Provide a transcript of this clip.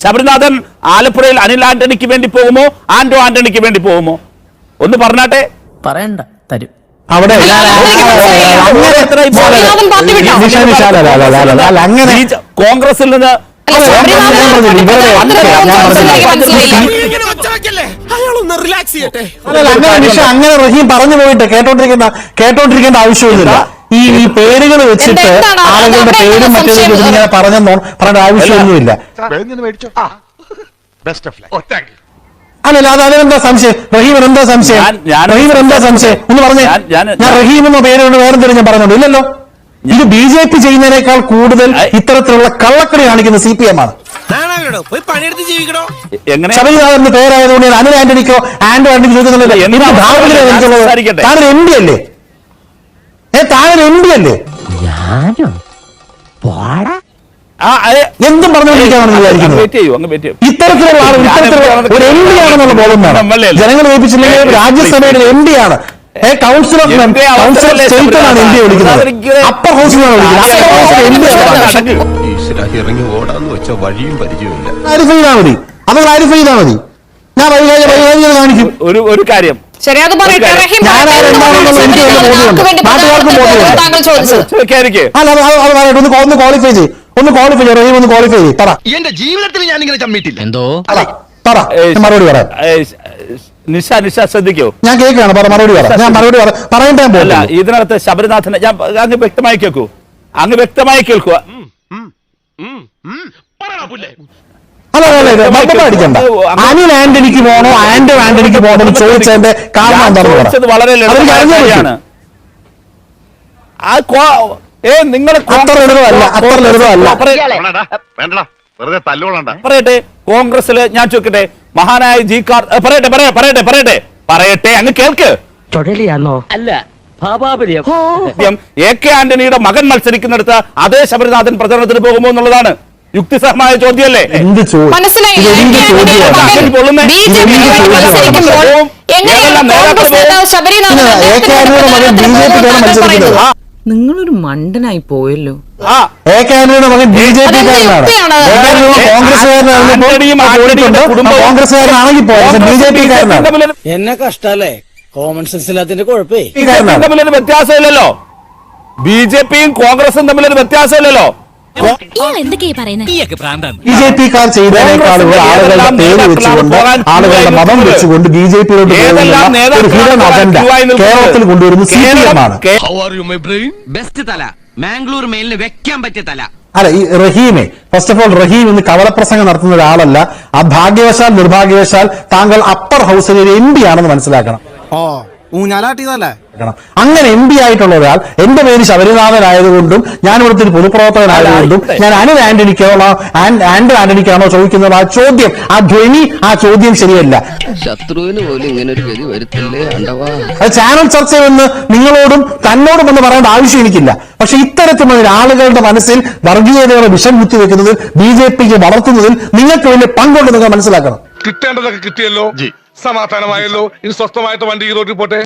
ശബരിനാഥൻ ആലപ്പുഴയിൽ അനിൽ ആന്റണിക്ക് വേണ്ടി പോകുമോ ആന്റോ ആന്റണിക്ക് വേണ്ടി പോകുമോ ഒന്ന് പറഞ്ഞാട്ടെ പറയണ്ട തരും അവിടെ കോൺഗ്രസിൽ നിന്ന് അങ്ങനെ നിഷ അങ്ങനെ റഹീം പറഞ്ഞു പോയിട്ട് കേട്ടോണ്ടിരിക്കുന്ന കേട്ടോണ്ടിരിക്കേണ്ട ആവശ്യമൊന്നുമില്ല ഈ ഈ പേരുകൾ വെച്ചിട്ട് ആളുകളുടെ പേരും മറ്റേതും? ഇങ്ങനെ പറഞ്ഞെന്നോ? പറഞ്ഞ ആവശ്യമൊന്നുമില്ല. ബെസ്റ്റ് ഓഫ് ലൈഫ് അല്ലല്ല അത് അതിനെന്താ സംശയം? റഹീമിന് എന്താ സംശയം? ഞാൻ- എന്താ സംശയം ഒന്ന് പറഞ്ഞേ. ഞാൻ- റഹീം എന്ന പേരോട് വേറെ ഞാൻ പറഞ്ഞോളൂ ഇല്ലല്ലോ. ഇത് ബി ജെ പി ചെയ്യുന്നതിനേക്കാൾ കൂടുതൽ ഇത്തരത്തിലുള്ള കള്ളക്കളി കാണിക്കുന്ന സി പി എം ആണ്. ശബരിനാഥന്റെ പേരായതുകൊണ്ട് അനിൽ ആന്റണിക്കോ ആന്റോ ആന്റണിക്കോ ചോദിക്കുന്നില്ല താനൊരു എം ഡി അല്ലേ? ഏ താനൊരു എം പി അല്ലേ? ആ, അതെ. എന്തും പറഞ്ഞുകൊണ്ടിരിക്കാനാണ് അങ്ങ് വിചാരിക്കുന്നത് ചെയ്യൂ അങ്ങ് വെയിറ്റ് ചെയ്യൂ. ഇത്തരത്തിലുള്ള ആൾ ഇത്തരത്തിലുള്ള ഒരു എം പി ആണെന്നുള്ള ബോധം വേണം. ജനങ്ങൾ ഏൽപ്പിച്ചില്ലെങ്കിൽ രാജ്യസഭയുടെ എം ഡി ആണ്. Council of council of state ആണ് വിളിക്കുന്നത്? അപ്പർ ഹൗസിൽ ആണ്. ഇറങ്ങി ഓടാന്ന് വെച്ച വഴിയും പരിചയമില്ല. ക്ലാരിഫൈ ചെയ്താൽ മതി. അത് ക്ലാരിഫൈ ചെയ്താൽ മതി. ഞാൻ കാണിക്കും. ഒരു ഒരു കാര്യം. ശരി അത് പറയട്ടെ. റഹീം. താങ്കൾ ചോദിച്ചത്? ഒന്ന് ക്വാളിഫൈ ചെയ്യും. ഒന്ന് ക്വാളിഫൈ ചെയ്യും റഹീം ഒന്ന് ക്വാളിഫൈ ചെയ്യും. എന്റെ ജീവിതത്തിൽ ഞാൻ ഇങ്ങനെ ചമ്മിട്ടില്ല എന്തോ മറുപടി പറയാം. നിഷ നിഷ ശ്രദ്ധിക്കൂ. ഞാൻ കേൾക്കുകയാണ്. പറ മറുപടി പറ. ഞാൻ മറുപടി. ഇതിനകത്ത് ശബരിനാഥനെ ഞാൻ അങ്ങ് വ്യക്തമായി കേൾക്കൂ. അങ്ങ് വ്യക്തമായി കേൾക്കുക. അല്ല അല്ല അല്ല ബബ്ബ അടിക്കണ്ട. അനിൽ ആന്റണിക്ക് പോണോ? ആന്റോ ആന്റണിക്ക് പോണോ എന്ന് ചോദിച്ചതിന്റെ കാരണം എന്താണെന്ന് വളരെ. ആ ഏ നിങ്ങൾ അത്ര ലളിതമല്ല അത്ര ലളിതമല്ല. പറയട്ടെ കോൺഗ്രസിൽ ഞാൻ ചോദിക്കട്ടെ. മഹാനായ ജി കാർ പറയട്ടെ പറയാ പറയട്ടെ പറയട്ടെ. പറയട്ടെ അങ്ങ് കേൾക്ക്. അല്ല എ കെ ആന്റണിയുടെ മകൻ മത്സരിക്കുന്നിടത്ത് അതേ ശബരിനാഥൻ പ്രചരണത്തിന് പോകുമോ എന്നുള്ളതാണ്. യുക്തിസഹമായ ചോദ്യമല്ലേ? എന്ത് ചോദ്യം നിങ്ങളൊരു മണ്ടനായി പോയല്ലോ. മകൻ ബി ജെ പി കോൺഗ്രസ്സുകാരനാണെങ്കിൽ ബി ജെ പി കാരനാണ് എന്നെ കഷ്ടല്ലേ? കോമൺ സെൻസ് ഇല്ലാത്തിന്റെ കുഴപ്പേ. തമ്മിലൊരു വ്യത്യാസമില്ലല്ലോ. ബി ജെ പിയും കോൺഗ്രസും തമ്മിലൊരു വ്യത്യാസമില്ലല്ലോ. എന്തൊക്കെയാ പറയുന്നത് ബി ജെ പി കാർ ചെയ്തതിനേക്കാളുകൾ ആളുകളുടെ പേര് വെച്ചുകൊണ്ട് ആളുകളുടെ മതം വെച്ചുകൊണ്ട് ബി ജെ പിയിലോട്ട് ഏതെല്ലാം ഒരു ഹിഡൻ അജണ്ട കേരളത്തിൽ കൊണ്ടുവരുന്ന സി പി എം ആണ്. How are you my brain best തല. മാംഗ്ലൂർ മെയിലിന് വെക്കാൻ പറ്റിയ തല. അല്ല ഈ റഹീമെ ഫസ്റ്റ് ഓഫ് ഓൾ റഹീം ഇന്ന് കവലപ്രസംഗം നടത്തുന്ന ഒരാളല്ല. ആ ഭാഗ്യവശാൽ നിർഭാഗ്യവശാൽ താങ്കൾ അപ്പർ ഹൗസിലെ എം പി ആണെന്ന് മനസ്സിലാക്കണം. ഓ ഊഞ്ഞാലാട്ടിയതല്ലേ. അങ്ങനെ എം പി ആയിട്ടുള്ള ഒരാൾ എന്റെ പേര് ശബരിനാഥനായതുകൊണ്ടും ഞാൻ ഇവിടുത്തെ ഒരു പൊതുപ്രവർത്തകനായതുകൊണ്ടും ഞാൻ അനു ആന്റണിക്കാണോ ആൻഡ് ആന്റോ ആന്റണിക്കാണോ ചോദിക്കുന്നത്? ആ ചോദ്യം ആ ധ്വനി ആ ചോദ്യം ശരിയല്ല. ശത്രുവിന് പോലും ഇങ്ങനെ ഒരു ഗതി വരുത്തില്ലേ അണ്ടവാ? അത് ചാനൽ ചർച്ചയിൽ നിന്ന് നിങ്ങളോടും തന്നോടും എന്ന് പറയേണ്ട ആവശ്യം എനിക്കില്ല. പക്ഷെ ഇത്തരത്തിലുള്ള ആളുകളുടെ മനസ്സിൽ വർഗീയതയുടെ വിഷം കുത്തിവെക്കുന്നതിൽ ബി ജെ പിക്ക് വളർത്തുന്നതിൽ നിങ്ങൾക്ക് വലിയ പങ്കുണ്ട് നിങ്ങൾ മനസ്സിലാക്കണം. കിട്ടേണ്ടതൊക്കെ കിട്ടിയല്ലോ? സമാധാനമായല്ലോ? ഇനി സ്വസ്ഥമായിട്ട് വണ്ടി ഈ റോഡിൽ പോട്ടെ?